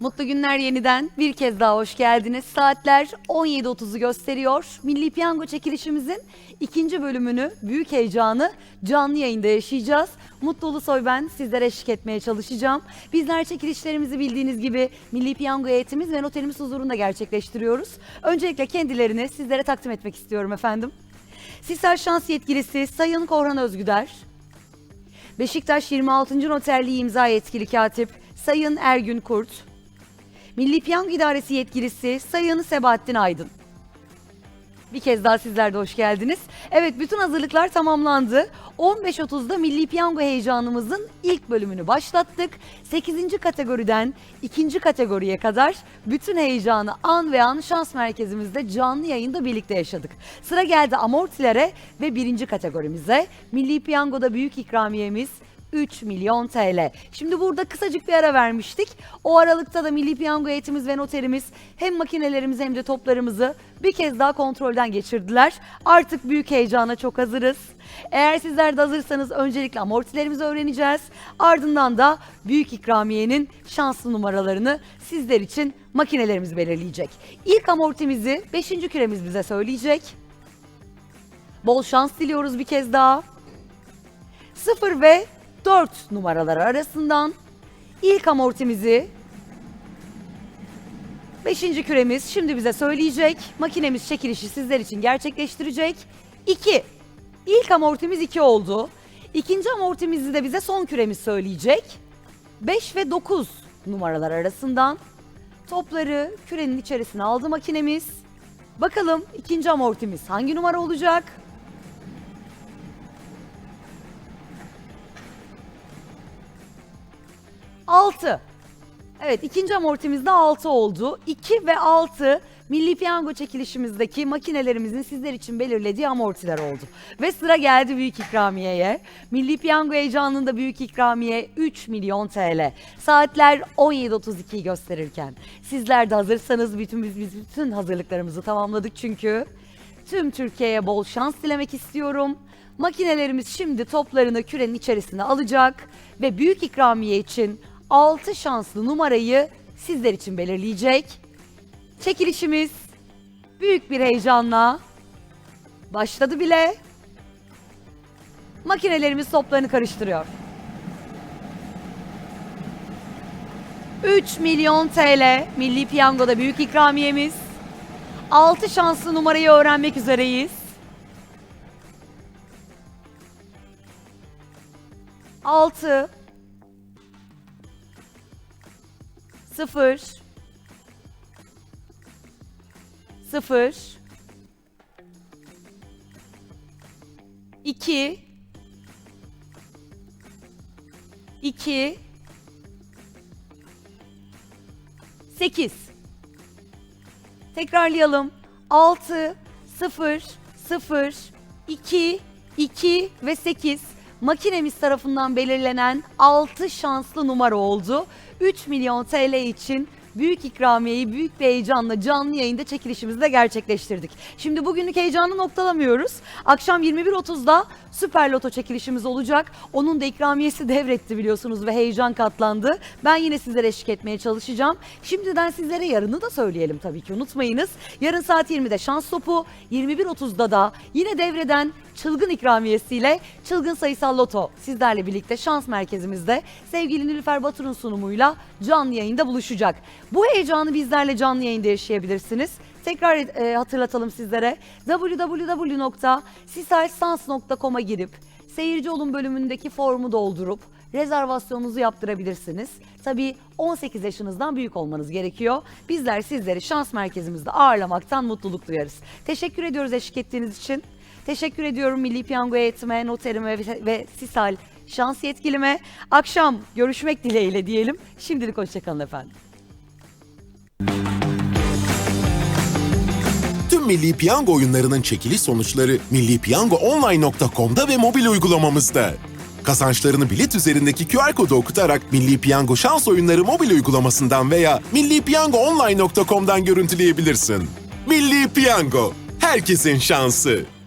Mutlu günler yeniden. Bir kez daha hoş geldiniz. Saatler 17.30'u gösteriyor. Milli Piyango çekilişimizin ikinci bölümünü büyük heyecanı canlı yayında yaşayacağız. Mutlu Ulusoy ben sizlere eşlik etmeye çalışacağım. Bizler çekilişlerimizi bildiğiniz gibi Milli Piyango heyetimiz ve noterimiz huzurunda gerçekleştiriyoruz. Öncelikle kendilerini sizlere takdim etmek istiyorum efendim. Sisal Şans Yetkilisi Sayın Korhan Özgüder, Beşiktaş 26. Noterliği imza yetkili katip Sayın Ergün Kurt, Milli Piyango İdaresi yetkilisi Sayın Sebahattin Aydın. Bir kez daha sizler de hoş geldiniz. Evet bütün hazırlıklar tamamlandı. 15.30'da Milli Piyango heyecanımızın ilk bölümünü başlattık. 8. kategoriden 2. kategoriye kadar bütün heyecanı an ve an şans merkezimizde canlı yayında birlikte yaşadık. Sıra geldi amortilere ve birinci kategorimize. Milli Piyango'da büyük ikramiyemiz 3 milyon TL. Şimdi burada kısacık bir ara vermiştik. O aralıkta da Milli Piyango heyetimiz ve noterimiz hem makinelerimizi hem de toplarımızı bir kez daha kontrolden geçirdiler. Artık büyük heyecana çok hazırız. Eğer sizler de hazırsanız öncelikle amortilerimizi öğreneceğiz. Ardından da büyük ikramiyenin şanslı numaralarını sizler için makinelerimiz belirleyecek. İlk amortimizi 5. küremiz bize söyleyecek. Bol şans diliyoruz bir kez daha. 0 ve 4 numaraları arasından ilk amortimizi 5. küremiz şimdi bize söyleyecek. Makinemiz çekilişi sizler için gerçekleştirecek. 2. İlk amortimiz 2 oldu. İkinci amortimizi de bize son küremiz söyleyecek. 5 ve 9 numaralar arasından topları kürenin içerisine aldı makinemiz. Bakalım ikinci amortimiz hangi numara olacak? 6. Evet ikinci amortimizde 6 oldu. 2 ve 6 Milli Piyango çekilişimizdeki makinelerimizin sizler için belirlediği amortiler oldu. Ve sıra geldi büyük ikramiyeye. Milli Piyango heyecanında büyük ikramiye 3 milyon TL. Saatler 17.32'yi gösterirken. Sizler de hazırsanız bütün biz, biz bütün hazırlıklarımızı tamamladık çünkü. Tüm Türkiye'ye bol şans dilemek istiyorum. Makinelerimiz şimdi toplarını kürenin içerisine alacak ve büyük ikramiye için 6 şanslı numarayı sizler için belirleyecek. Çekilişimiz büyük bir heyecanla başladı bile. Makinelerimiz toplarını karıştırıyor. 3 milyon TL Milli Piyango'da büyük ikramiyemiz. 6 şanslı numarayı öğrenmek üzereyiz. 6 0 0 2 2 8 Tekrarlayalım. 6 0 0 2 2 ve 8 makinemiz tarafından belirlenen 6 şanslı numara oldu. 3 milyon TL için büyük ikramiyeyi büyük bir heyecanla canlı yayında çekilişimizde gerçekleştirdik. Şimdi bugünlük heyecanı noktalamıyoruz. Akşam 21.30'da Süper Loto çekilişimiz olacak. Onun da ikramiyesi devretti biliyorsunuz ve heyecan katlandı. Ben yine sizlere eşlik etmeye çalışacağım. Şimdiden sizlere yarını da söyleyelim tabii ki unutmayınız. Yarın saat 20'de şans topu, 21.30'da da yine devreden çılgın ikramiyesiyle çılgın sayısal loto sizlerle birlikte şans merkezimizde sevgili Nilüfer Batur'un sunumuyla canlı yayında buluşacak. Bu heyecanı bizlerle canlı yayında yaşayabilirsiniz. Tekrar e, hatırlatalım sizlere www.sisalsans.com'a girip seyirci olun bölümündeki formu doldurup rezervasyonunuzu yaptırabilirsiniz. Tabii 18 yaşınızdan büyük olmanız gerekiyor. Bizler sizleri şans merkezimizde ağırlamaktan mutluluk duyarız. Teşekkür ediyoruz eşlik ettiğiniz için. Teşekkür ediyorum Milli Piyango heyetime, noterime ve, ve Sisal şans yetkilime. Akşam görüşmek dileğiyle diyelim. Şimdilik hoşçakalın efendim. Tüm Milli Piyango oyunlarının çekiliş sonuçları millipiyangoonline.com'da ve mobil uygulamamızda. Kazançlarını bilet üzerindeki QR kodu okutarak Milli Piyango şans oyunları mobil uygulamasından veya millipiyangoonline.com'dan görüntüleyebilirsin. Milli Piyango, herkesin şansı.